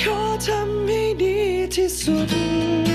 ขอทำให้ดีที่สุด